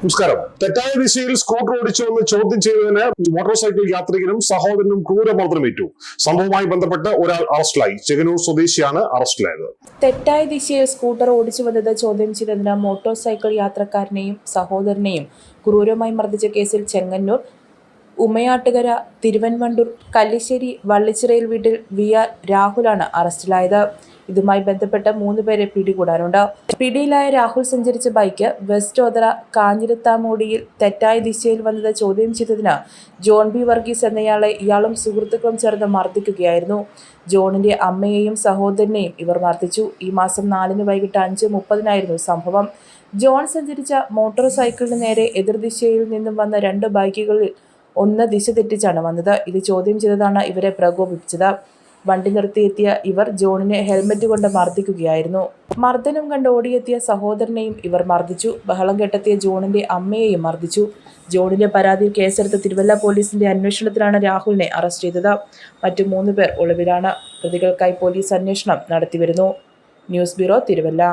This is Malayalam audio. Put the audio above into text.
നമസ്കാരം. തെറ്റായ ദിശയിൽ സ്കൂട്ടർ ഓടിച്ചുവെന്ന് ചോദ്യം ചെയ്തതിന് മോട്ടോർ സൈക്കിൾ യാത്രികനും സഹോദരനും ക്രൂരമർദ്ദനമേറ്റു സംഭവവുമായി ബന്ധപ്പെട്ട് ഒരാൾ അറസ്റ്റിലായി. ചെങ്ങന്നൂർ സ്വദേശിയാണ് അറസ്റ്റിലായത്. തെറ്റായ ദിശയിൽ സ്കൂട്ടർ ഓടിച്ചു വന്നത് ചോദ്യം ചെയ്തതിന് മോട്ടോർ സൈക്കിൾ യാത്രക്കാരനെയും സഹോദരനെയും ക്രൂരമായി മർദ്ദിച്ച കേസിൽ ചെങ്ങന്നൂർ ഉമയാട്ടുകര തിരുവൻവണ്ടൂർ കല്ലിശ്ശേരി വള്ളിച്ചിറയിൽ വീട്ടിൽ വി ആർ രാഹുലാണ് അറസ്റ്റിലായത്. ഇതുമായി ബന്ധപ്പെട്ട് മൂന്ന് പേരെ പിടികൂടാനുണ്ട്. പിടിയിലായ രാഹുൽ സഞ്ചരിച്ച ബൈക്ക് വെസ്റ്റ് ഓതറ കാഞ്ഞിരത്താമൂടിയിൽ തെറ്റായ ദിശയിൽ വന്നത് ചോദ്യം ചെയ്തതിന് ജോൺ ബി വർഗീസ് എന്നയാളെ ഇയാളും സുഹൃത്തുക്കളും ചേർന്ന് മർദ്ദിക്കുകയായിരുന്നു. ജോണിന്റെ അമ്മയെയും സഹോദരനെയും ഇവർ മർദ്ദിച്ചു. ഈ മാസം നാലിന് വൈകിട്ട് അഞ്ച് മുപ്പതിനായിരുന്നു സംഭവം. ജോൺ സഞ്ചരിച്ച മോട്ടോർ സൈക്കിളിന് നേരെ എതിർദിശയിൽ നിന്നും വന്ന രണ്ട് ബൈക്കുകളിൽ ഒന്ന് ദിശ തെറ്റിച്ചാണ് വന്നത്. ഇത് ചോദ്യം ചെയ്തതാണ് ഇവരെ പ്രകോപിപ്പിച്ചത്. വണ്ടി നിർത്തിയെത്തിയ ഇവർ ജോണിനെ ഹെൽമെറ്റ് കൊണ്ട് മർദ്ദിക്കുകയായിരുന്നു. മർദ്ദനം കണ്ട് ഓടിയെത്തിയ സഹോദരനെയും ഇവർ മർദ്ദിച്ചു. ബഹളം കെട്ടെത്തിയ ജോണിന്റെ അമ്മയെയും മർദ്ദിച്ചു. ജോണിന്റെ പരാതിയിൽ കേസെടുത്ത തിരുവല്ല പോലീസിന്റെ അന്വേഷണത്തിലാണ് രാഹുലിനെ അറസ്റ്റ് ചെയ്തത്. മറ്റു മൂന്ന് പേർ ഒളിവിലാണ്. പ്രതികൾക്കായി പോലീസ് അന്വേഷണം നടത്തിവരുന്നു. News bureau Thiruvalla.